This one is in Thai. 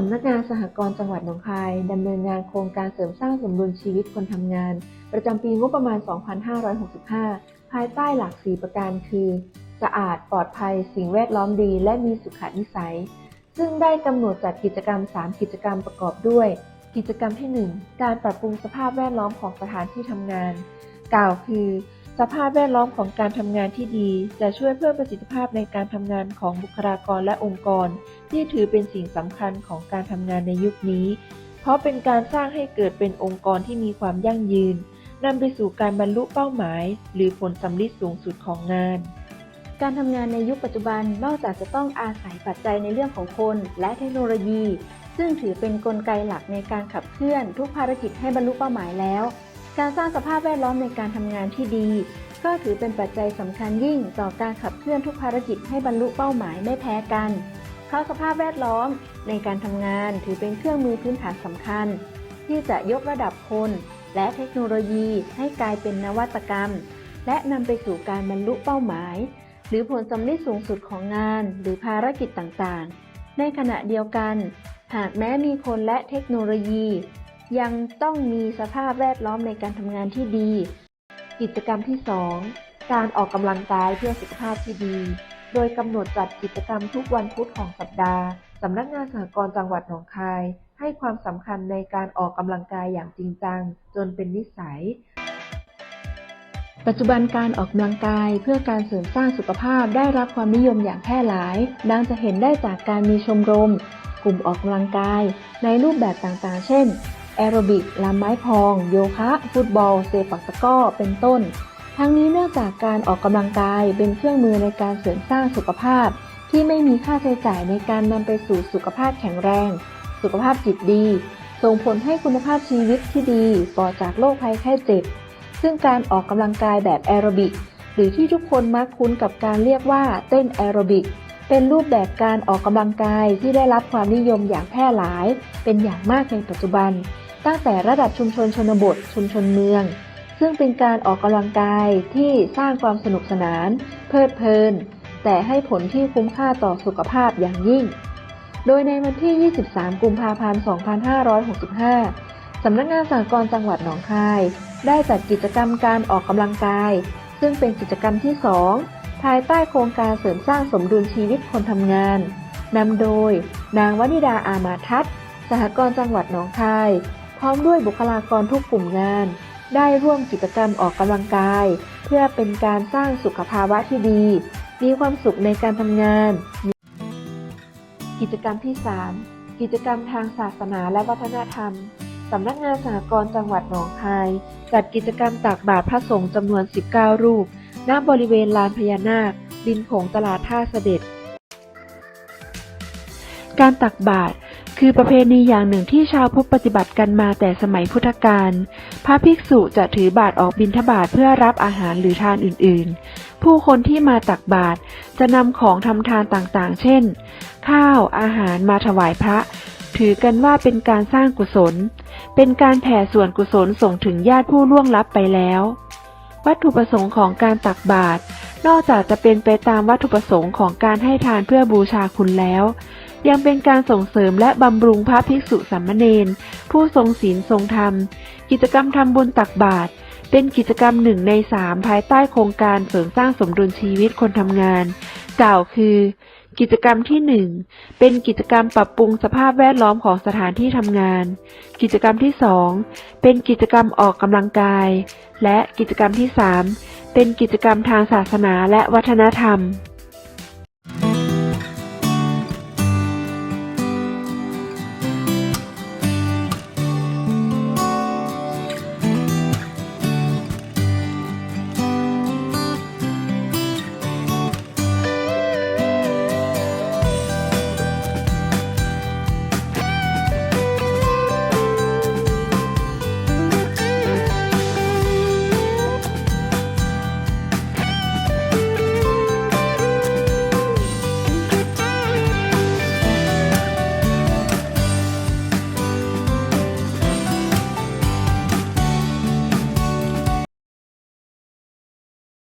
สำนักงานสหกรณ์จังหวัดหนองคายดำเนินงานโครงการเสริมสร้างสมดุลชีวิตคนทำงาน ประจำปีงบประมาณ 2565 ภายใต้หลัก 4 ประการคือ สะอาดปลอดภัย สิ่งแวดล้อมดี และมีสุขนิสัย ซึ่งได้กำหนดจัดกิจกรรม 3 กิจกรรมประกอบด้วย กิจกรรมที่ 1 การปรับปรุงสภาพแวดล้อมของสถานที่ทำงาน กล่าวคือ สภาพแวดล้อมของการทำงานที่ดีจะช่วยเพิ่มประสิทธิภาพในการทำงานของบุคลากรและองค์กร ที่ถือเป็นสิ่งสำคัญของการทำงานในยุคนี้ เพราะเป็นการสร้างให้เกิดเป็นองค์กรที่มีความยั่งยืนนำไปสู่การบรรลุเป้าหมาย หรือผลสำลิดสูงสุดของงาน การทำงานในยุคปัจจุบันนอกจากจะต้องอาศัยปัจจัยในเรื่องของคนและเทคโนโลยี ซึ่งถือเป็นนกลไกหลักในการขับเคลื่อนทุกภารกิจให้บรรลุเป้าหมายแล้ว การสร้างสภาพแวดล้อมในการทำงานที่ดี ก็ถือเป็นปัจจัยสำคัญยิ่งต่อการขับเคลื่อนทุกภารกิจให้บรรลุเป้าหมายไม่แพ้กัน เพราะสภาพแวดล้อมในการทำงานถือเป็นเครื่องมือพื้นฐานสำคัญ ที่จะยกระดับคน และเทคโนโลยีให้กลายเป็นนวัตกรรม และนำไปสู่การบรรลุเป้าหมาย หรือผลสำลิดสูงสุดของงาน หรือภารกิจต่างๆ ในขณะเดียวกัน หากแม้มีคนและเทคโนโลยี ยังต้องมีสภาพแวดล้อมในการทำงานที่ดี กิจกรรมที่ 2 การออกกำลังกายเพื่อสุขภาพที่ดี โดยกำหนดจัดกิจกรรมทุกวันพุธของสัปดาห์สำนักงานสหกรณ์จังหวัดหนองคาย ให้ความสำคัญในการออกกำลังกายอย่างจริงจัง จนเป็นนิสัย ปัจจุบันการออกกำลังกายเพื่อการเสริมสร้างสุขภาพได้รับความนิยมอย่างแพร่หลาย ดังจะเห็นได้จากการมีชมรม กลุ่มออกกำลังกาย ในรูปแบบต่างๆ เช่น แอโรบิกลำไม้พอง โยคะ ฟุตบอล เซปักตะก้อ เป็นต้น ทั้งนี้เนื่องจากการออกกำลังกายเป็นเครื่องมือในการเสริมสร้างสุขภาพ ที่ไม่มีค่าใช้จ่ายในการนำไปสู่สุขภาพแข็งแรง สุขภาพจิตดี ส่งผลให้คุณภาพชีวิตที่ดีปลอดจากโรคภัยไข้เจ็บ ซึ่งการออกกำลังกายแบบแอโรบิกหรือที่ทุกคนมักคุ้นกับการเรียกว่าเต้นแอโรบิกเป็นรูปแบบการออกกำลังกายที่ได้รับความนิยมอย่างแพร่หลาย เป็นอย่างมากในปัจจุบัน ตั้งแต่ระดับชุมชนชนบท ชุมชนเมือง ซึ่งเป็นการออกกำลังกายที่สร้างความสนุกสนาน เพลิดเพลิน แต่ให้ผลที่คุ้มค่าต่อสุขภาพอย่างยิ่ง โดยในวันที่ 23 กุมภาพันธ์ 2565 สำนักงานสหกรณ์จังหวัดหนองคาย ได้จัดกิจกรรมการออกกำลังกาย ซึ่งเป็นกิจกรรมที่ 2 ภายใต้โครงการเสริมสร้างสมดุลชีวิตคนทำงานนำโดย นางวนิดาอามาทัศสหกรณ์จังหวัดหนองคาย พร้อมด้วยบุคลากรทุกกลุ่มงาน ได้ร่วมกิจกรรมออกกำลังกาย เพื่อเป็นการสร้างสุขภาวะที่ดี มีความสุขในการทำงาน กิจกรรมที่ 3 กิจกรรมทางศาสนาและวัฒนธรรมสำนักงานสหกรณ์จังหวัดหนองคาย จัดกิจกรรมตักบาตรพระสงฆ์จำนวน 19 รูป ณ บริเวณลานพญานาค ดินโขงตลาดท่าเสด็จ การตักบาตร คือประเพณีอย่างหนึ่งที่ชาวพุทธปฏิบัติกันมาแต่สมัยพุทธกาล พระภิกษุจะถือบาตรออกบิณฑบาตเพื่อรับอาหารหรือทานอื่นๆ ผู้คนที่มาตักบาตรจะนำของทำทานต่างๆ เช่น ข้าว อาหารมาถวายพระ ถือกันว่าเป็นการสร้างกุศล เป็นการแผ่ส่วนกุศลส่งถึงญาติผู้ล่วงลับไปแล้ว วัตถุประสงค์ของการตักบาตรนอกจากจะเป็นไปตามวัตถุประสงค์ของการให้ทานเพื่อบูชาคุณแล้ว ยังเป็นการส่งเสริมและบำรุงพระภิกษุสามเณรผู้ทรงศีลทรงธรรม กิจกรรมทำบุญตักบาตรเป็นกิจกรรมหนึ่งในสามภายใต้โครงการเสริมสร้างสมดุลชีวิตคนทำงาน กล่าวคือ กิจกรรมที่หนึ่งเป็นกิจกรรมปรับปรุงสภาพแวดล้อมของสถานที่ทำงาน กิจกรรมที่สองเป็นกิจกรรมออกกำลังกาย และกิจกรรมที่สามเป็นกิจกรรมทางศาสนาและวัฒนธรรม